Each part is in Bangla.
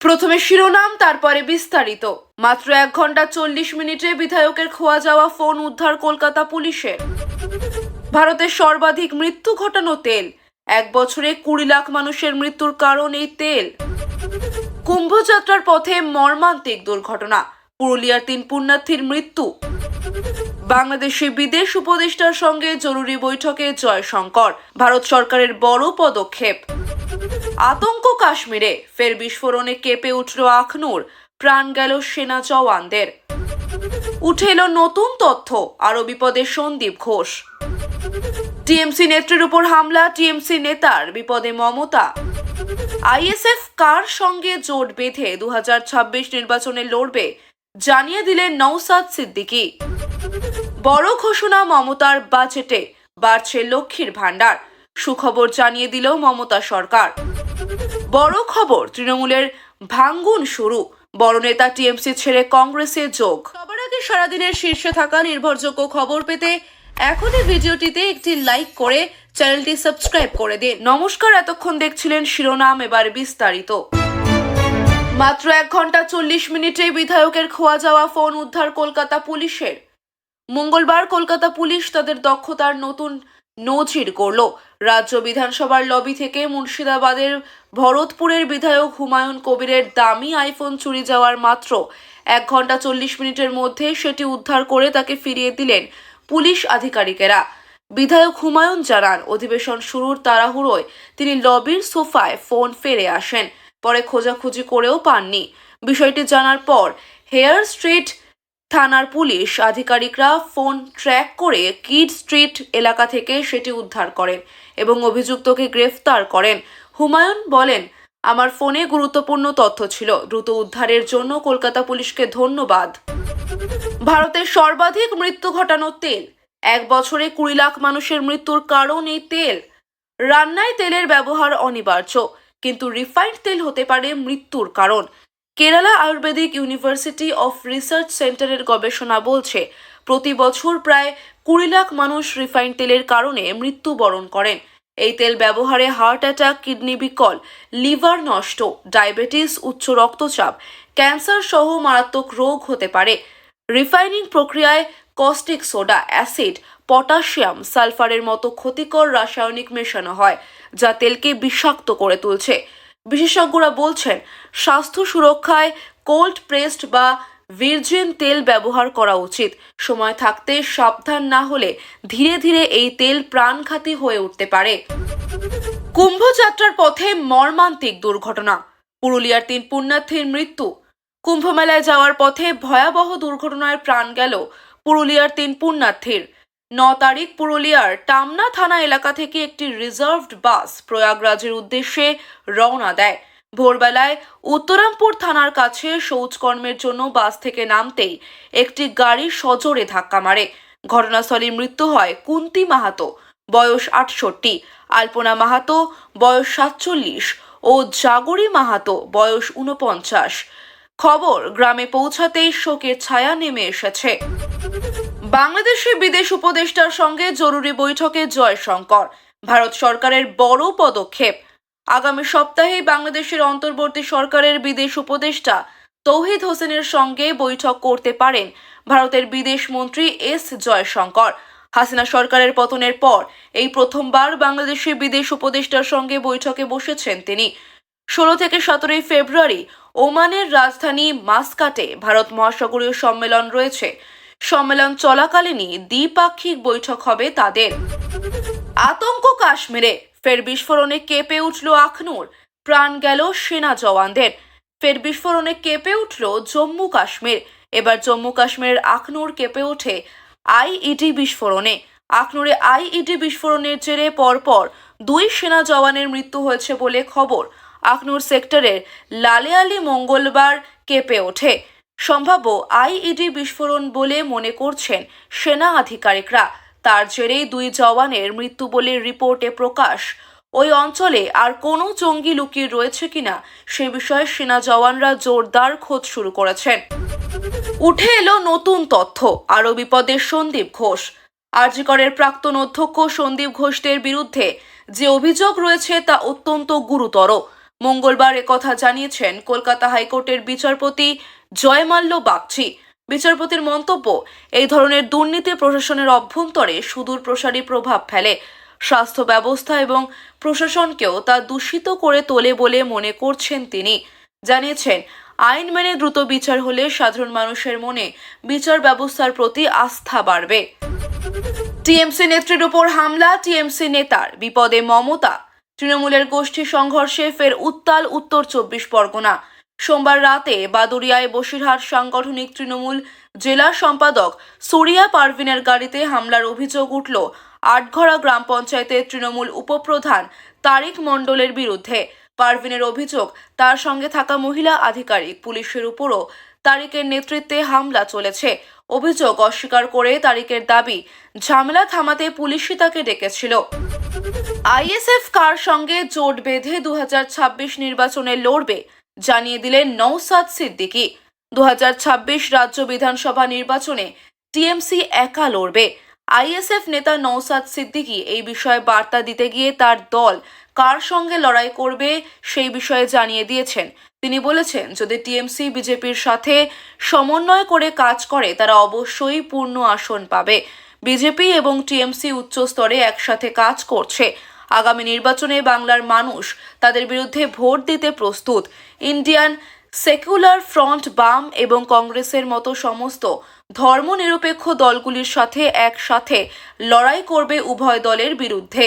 প্রথমে শিরোনাম, তারপরে বিস্তারিত। মাত্র এক ঘণ্টা চল্লিশ মিনিটে বিধায়কের খোয়া যাওয়া ফোন উদ্ধার কলকাতা পুলিশের। ভারতের সর্বাধিক মৃত্যু ঘটানো তেল। এক বছরে কুড়ি লাখ মানুষের মৃত্যুর কারণ এই তেল। কুম্ভযাত্রার পথে মর্মান্তিক দুর্ঘটনা। পুরুলিয়ার তিন পুণ্যার্থীর মৃত্যু। বাংলাদেশে বিদেশ উপদেষ্টার সঙ্গে জরুরি বৈঠকে জয়শঙ্কর। ভারত সরকারের বড় পদক্ষেপ। আতঙ্ক কাশ্মীরে, ফের বিস্ফোরণে কেঁপে উঠল আখনুর, প্রাণ গেল সেনা জওয়ানদের। উঠে এলো নতুন তথ্য, আরও বিপদে সন্দীপ ঘোষ। টিএমসি নেত্রীর উপর হামলা, টিএমসি নেতার বিপদে মমতা। আইএসএফ কার সঙ্গে জোট বেঁধে দু হাজার ছাব্বিশ নির্বাচনে লড়বে, জানিয়ে দিলেন নৌসাদ সিদ্দিকী। বড় ঘোষণা মমতার বাজেটে, বাড়ছে লক্ষ্মীর ভাণ্ডার। সুখবর জানিয়ে দিল মমতা সরকার। বড় খবর, তৃণমূলের ভাঙ্গুন শুরু। বড় নেতা টিএমসি ছেড়ে কংগ্রেসে যোগ। সবার আগে সারাদিনের শীর্ষে থাকা নির্ভরযোগ্য খবর পেতে এখনই ভিডিওটিতে একটি লাইক করে চ্যানেলটি সাবস্ক্রাইব করে দিন। নমস্কার, এতক্ষণ দেখছিলেন শিরোনাম, এবার বিস্তারিত। মাত্র এক ঘণ্টা চল্লিশ মিনিটে বিধায়কের খোয়া যাওয়া ফোন উদ্ধার কলকাতা পুলিশের। মঙ্গলবার কলকাতা পুলিশ তাদের দক্ষতার নতুন নজির করল রাজ্য বিধানসভার লবি থেকে মুর্শিদাবাদের ভরতপুরের বিধায়ক হুমায়ুন কবিরের দামি আইফোন চুরি যাওয়ার মাত্র এক ঘণ্টা চল্লিশ মিনিটের মধ্যে সেটি উদ্ধার করে তাকে ফিরিয়ে দিলেন পুলিশ আধিকারিকেরা। বিধায়ক হুমায়ুন জানান, অধিবেশন শুরুর তাড়াহুড়োয় তিনি লবির সোফায় ফোন ফেরে আসেন, পরে খোঁজাখুঁজি করেও পাননি। বিষয়টি জানার পর হেয়ার স্ট্রিট থানার পুলিশ আধিকারিকরা ফোন ট্র্যাক করে কিড স্ট্রিট এলাকা থেকে সেটি উদ্ধার করেন এবং অভিযুক্তকে গ্রেফতার করেন। হুমায়ুন বলেন, আমার ফোনে গুরুত্বপূর্ণ তথ্য ছিল। দ্রুত উদ্ধারের জন্য কলকাতা পুলিশকে ধন্যবাদ। ভারতের সর্বাধিক মৃত্যু ঘটানো তেল। এক বছরে কুড়ি লাখ মানুষের মৃত্যুর কারণ এই তেল। রান্নায় তেলের ব্যবহার অনিবার্য, কিন্তু রিফাইন্ড তেল হতে পারে মৃত্যুর কারণ। Kerala ayurvedic university of research সেন্টারের গবেষণা বলছে, প্রতি বছর প্রায় কুড়ি লাখ মানুষ রিফাইন তেলের কারণে মৃত্যুবরণ করেন। এই তেল ব্যবহারে হার্ট অ্যাটাক, কিডনি বিকল, লিভার নষ্ট, ডায়াবেটিস, উচ্চ রক্তচাপ, ক্যান্সার সহ মারাত্মক রোগ হতে পারে। রিফাইনিং প্রক্রিয়ায় কস্টিক সোডা, অ্যাসিড, পটাশিয়াম, সালফারের মতো ক্ষতিকর রাসায়নিক মেশানো হয়, যা তেলকে বিষাক্ত করে তুলছে। বিশেষজ্ঞরা বলছেন, স্বাস্থ্য সুরক্ষায় কোল্ড প্রেসড বা ভির্জিন তেল ব্যবহার করা উচিত। সময় থাকতে সাবধান না হলে ধীরে ধীরে এই তেল প্রাণঘাতী হয়ে উঠতে পারে। কুম্ভযাত্রার পথে মর্মান্তিক দুর্ঘটনা। পুরুলিয়ার তিন পুণ্যার্থীর মৃত্যু। কুম্ভমেলায় যাওয়ার পথে ভয়াবহ দুর্ঘটনায় প্রাণ গেল পুরুলিয়ার তিন পুণ্যার্থীর। ন তারিখ পুরুলিয়ার টামনা থানা এলাকা থেকে একটি রিজার্ভড বাস প্রয়াগরাজের উদ্দেশ্যে রওনা দেয়। ভোরবেলায় উত্তরামপুর থানার কাছে শৌচকর্মের জন্য বাস থেকে নামতেই একটি গাড়ি সজোরে ধাক্কা মারে। ঘটনাস্থলে মৃত্যু হয় কুন্তি মাহাতো, বয়স আটষট্টি, আলপনা মাহাতো, বয়স সাতচল্লিশ ও জাগরি মাহাতো, বয়স উনপঞ্চাশ খবর, গ্রামে পৌঁছাতেই শোকের ছায়া নেমে এসেছে। বাংলাদেশে বিদেশ উপদেষ্টার সঙ্গে জরুরি বৈঠকে জয়শঙ্কর। ভারত সরকারের বড় পদক্ষেপ। আগামী সপ্তাহেই বাংলাদেশের অন্তর্বর্তী সরকারের বিদেশ উপদেষ্টা তৌহিদ হোসেনের সঙ্গে বৈঠক করতে পারেন ভারতের বিদেশ মন্ত্রী এস জয়শঙ্কর। হাসিনা সরকারের পতনের পর এই প্রথমবার বাংলাদেশের বিদেশ উপদেষ্টার সঙ্গে বৈঠকে বসেছেন তিনি। ষোলো থেকে সতেরোই ফেব্রুয়ারি ওমানের রাজধানী মাসকাটে ভারত মহাসাগরীয় সম্মেলন রয়েছে। সম্মেলন চলাকালীনই দ্বিপাক্ষিক বৈঠক হবে তাদের। আতঙ্ক কাশ্মীরে, ফের বিস্ফোরণে কেঁপে উঠল আখনুর। প্রাণ গেল সেনা জওয়ানদের। ফের বিস্ফোরণে কেঁপে উঠল জম্মু কাশ্মীর। এবার জম্মু কাশ্মীরের আখনুর কেঁপে ওঠে আইইডি বিস্ফোরণে। আখনুরে আইইডি বিস্ফোরণের জেরে পরপর দুই সেনা জওয়ানের মৃত্যু হয়েছে বলে খবর। আখনুর সেক্টরের লালে আলী মঙ্গলবার কেঁপে ওঠে। সম্ভাব্য আইইডি বিস্ফোরণ বলে মনে করছেন সেনা আধিকারিকরা। তার জেরেই দুই জওয়ানের মৃত্যু বলে রিপোর্টে প্রকাশ। ওই অঞ্চলে আর কোনো জঙ্গি লুকিয়ে রয়েছে কিনা সে বিষয়ে সেনা জওয়ানরা জোরদার খোঁজ শুরু করেছেন। উঠে এলো নতুন তথ্য, আরও বিপদে সন্দীপ ঘোষ। আরজিকরের প্রাক্তন অধ্যক্ষ সন্দীপ ঘোষদের বিরুদ্ধে যে অভিযোগ রয়েছে তা অত্যন্ত গুরুতর। মঙ্গলবার একথা জানিয়েছেন কলকাতা হাইকোর্টের বিচারপতি জয়মাল্য বাগচি। বিচারপতির মন্তব্য, এই ধরনের দুর্নীতি প্রশাসনের অভ্যন্তরে সুদূর প্রসারী প্রভাব ফেলে। স্বাস্থ্য ব্যবস্থা এবং প্রশাসনকেও তা দূষিত করে তোলে বলে মনে করছেন তিনি। জানিয়েছেন, আইন মেনে দ্রুত বিচার হলে সাধারণ মানুষের মনে বিচার ব্যবস্থার প্রতি আস্থা বাড়বে। টিএমসি নেত্রীর উপর হামলা, টিএমসি নেতার বিপদে মমতা। তৃণমূলের গোষ্ঠী সংঘর্ষে ফের উত্তাল উত্তর চব্বিশ পরগনা। সোমবার রাতে বাদুরিয়ায় বসিরহাট সাংগঠনিক তৃণমূল জেলা সম্পাদক সুরিয়া পারভিনের গাড়িতে হামলার অভিযোগ উঠল। আটঘরা গ্রাম পঞ্চায়েতের তৃণমূল উপপ্রধান তারিক মণ্ডলের বিরুদ্ধে পারভিনের অভিযোগ। তার সঙ্গে থাকা মহিলা আধিকারিক, পুলিশের উপরও তারিকের নেতৃত্বে হামলা চলেছে। অভিযোগ অস্বীকার করে তারিকের দাবি, ঝামেলা থামাতে পুলিশই তাকে ডেকেছিল। আইএসএফ কার সঙ্গে জোট বেঁধে দু হাজার ছাব্বিশ নির্বাচনে লড়বে জানিয়ে দিলেন নৌসাদ সিদ্দিকী। দু রাজ্য বিধানসভা নির্বাচনে টিএমসি একা লড়বে। আইএসএফ নেতা নৌসাদ সিদ্দিকী এই বিষয়ে বার্তা দিতে গিয়ে তার দল কার সঙ্গে লড়াই করবে সেই বিষয়ে জানিয়ে দিয়েছেন। তিনি বলেছেন, যদি টিএমসি বিজেপির সাথে সমন্বয় করে কাজ করে, তারা অবশ্যই পূর্ণ আসন পাবে। বিজেপি এবং টিএমসি উচ্চ স্তরে একসাথে কাজ করছে। আগামী নির্বাচনে বাংলার মানুষ তাদের বিরুদ্ধে ভোট দিতে প্রস্তুত। ইন্ডিয়ান সেকুলার ফ্রন্ট, বাম এবং কংগ্রেসের মতো সমস্ত ধর্মনিরপেক্ষ দলগুলির সাথে একসাথে লড়াই করবে উভয় দলের বিরুদ্ধে।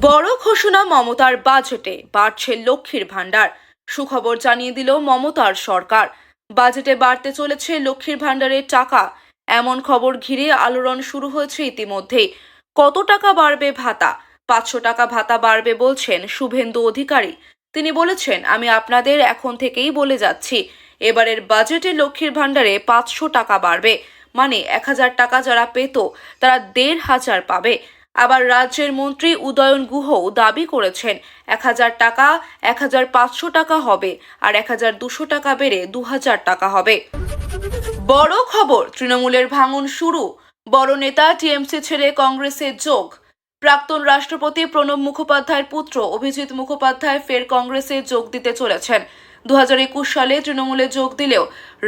বড় ঘোষণা মমতার বাজেটে, বাড়ছে লক্ষ্মীর ভাণ্ডার। সুখবর জানিয়ে দিল মমতার সরকার। বাজেটে বাড়তে চলেছে লক্ষ্মীর ভাণ্ডারের টাকা। এমন খবর ঘিরে আলোড়ন শুরু হয়েছে ইতিমধ্যেই। কত টাকা বাড়বে ভাতা? পাঁচশো টাকা ভাতা বাড়বে বলছেন শুভেন্দু অধিকারী। তিনি বলেছেন, আমি আপনাদের এখন থেকেই বলে যাচ্ছি, এবারের বাজেটে লক্ষ্মীর ভাণ্ডারে পাঁচশো টাকা বাড়বে। মানে এক হাজার টাকা যারা পেত, তারা দেড় হাজার পাবে। আবার রাজ্যের মন্ত্রী উদয়ন গুহও দাবি করেছেন, এক হাজার টাকা, এক হাজার পাঁচশো টাকা হবে আর এক হাজার দুশো টাকা বেড়ে দু হাজার টাকা হবে। বড় খবর, তৃণমূলের ভাঙন শুরু। বড় নেতা টিএমসি ছেড়ে কংগ্রেসের যোগ। প্রাক্তন রাষ্ট্রপতি প্রণব মুখোপাধ্যায়ের পুত্র অভিজিৎ মুখোপাধ্যায় ফের কংগ্রেসে যোগ দিতে চলেছেন। দু হাজার একুশ সালে তৃণমূলে যোগ দিলেও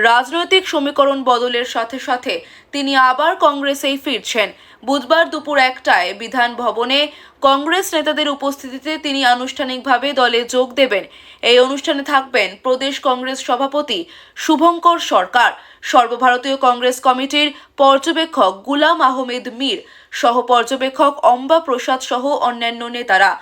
রাজনৈতিক সমীকরণ বদলের সাথে সাথে তিনি আবার কংগ্রেসেই ফিরছেন। বুধবার দুপুর একটায় বিধান ভবনে কংগ্রেস নেতাদের উপস্থিতিতে তিনি আনুষ্ঠানিকভাবে দলে যোগ দেবেন। এই অনুষ্ঠানে থাকবেন প্রদেশ কংগ্রেস সভাপতি শুভঙ্কর সরকার, সর্বভারতীয় কংগ্রেস কমিটির পর্যবেক্ষক গুলাম আহমেদ মীর সহ পর্যবেক্ষক অম্বা প্রসাদ সহ অন্যান্য নেতারা।